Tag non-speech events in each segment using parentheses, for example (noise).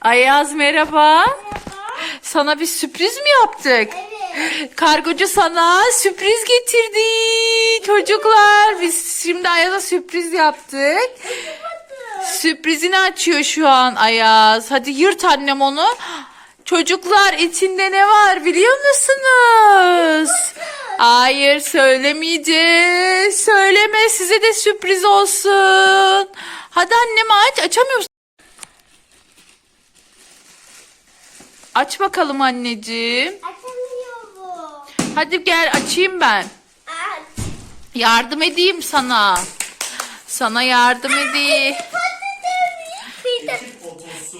Ayaz merhaba. Sana bir sürpriz mi yaptık? Evet. Kargocu sana sürpriz getirdi. Çocuklar biz şimdi Ayaz'a sürpriz yaptık. Sürprizini açıyor şu an Ayaz. Hadi yırt annem onu. Çocuklar içinde ne var biliyor musunuz? Hayır söylemeyeceğiz. Söyleme size de sürpriz olsun. Hadi annem aç. Açamıyor Aç bakalım anneciğim. Açamıyorum. Hadi gel açayım ben. Aç. Yardım edeyim sana. Sana yardım edeyim.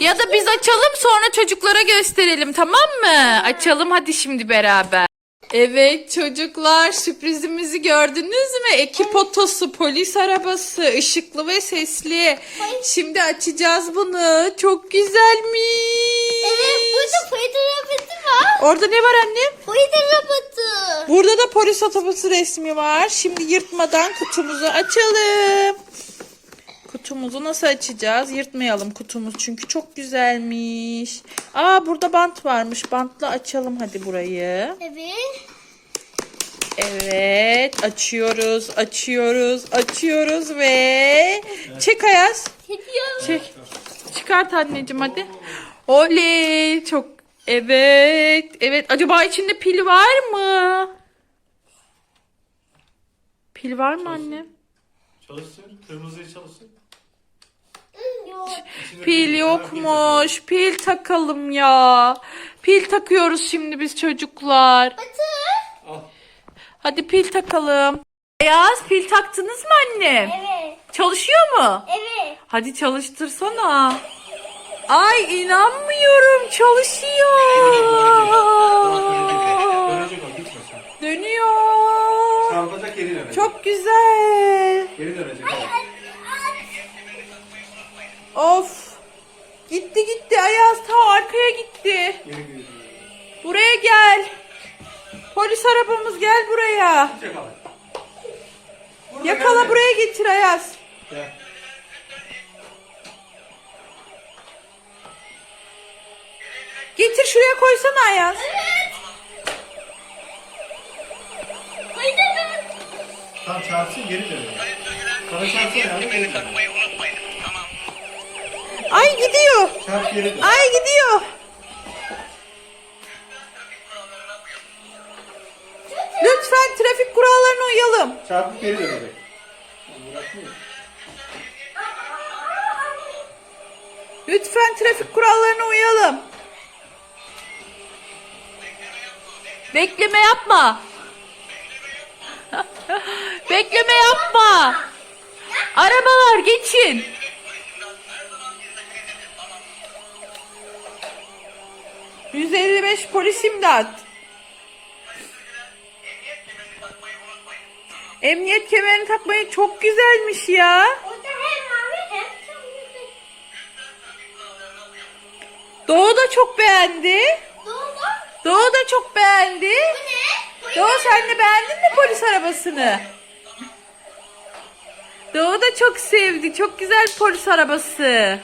Ya da biz açalım sonra çocuklara gösterelim tamam mı? Açalım hadi şimdi beraber. Evet çocuklar sürprizimizi gördünüz mü? Ekip otosu, polis arabası, ışıklı ve sesli. Şimdi açacağız bunu. Çok güzelmiş. Evet burada fayda robotu var. Orada ne var annem? Fayda robotu. Burada da polis otobüsü resmi var. Şimdi yırtmadan kutumuzu açalım. Kutumuzu nasıl açacağız? Yırtmayalım kutumuz çünkü çok güzelmiş. Aa burada bant varmış. Bantla açalım hadi burayı. Evet. Evet açıyoruz, açıyoruz, açıyoruz ve çek Ayaz. Çek. Çıkart anneciğim hadi. Oley çok evet evet acaba içinde pil var mı? Pil var mı annem? Çalıştır. Kırmızıyı çalıştır. Yok. İçinde Pil yokmuş. Pil takalım ya. Pil takıyoruz şimdi biz çocuklar. Batı. Al. Hadi pil takalım. Beyaz pil taktınız mı annem? Evet. Çalışıyor mu? Evet. Hadi çalıştırsana. (laughs) Ay inanmıyorum çalışıyor. Dönecek o gitme sen. Dönüyor. Çarpacak geri dönecek. Çok güzel. Geri dönecek. al. Of. Gitti gitti Ayaz ta arkaya gitti. Geri geri dönecek. Buraya gel. Polis arabamız gel buraya. Yakala. Yakala buraya getir Ayaz. Gel. Getir şuraya koysana Ayaz. Fayda robotu. Tam çarpsın geri dönecek. Sana çarpsın yani geri dönecek. Ay gidiyor. Çarp geri dön. Ay gidiyor. Lütfen trafik kurallarına uyalım. Çarpıp geri dönecek. Bırakmıyor. Lütfen trafik kurallarına uyalım. Bekleme yapma. Bekleme yapma. Arabalar geçin. ...155 polis imdat. Emniyet kemerini takmayı çok güzelmiş ya. Doğu da çok beğendi. Çok beğendi. Bu ne? Doğu sen de beğendin mi polis arabasını? Doğu da çok sevdi. Çok güzel polis arabası.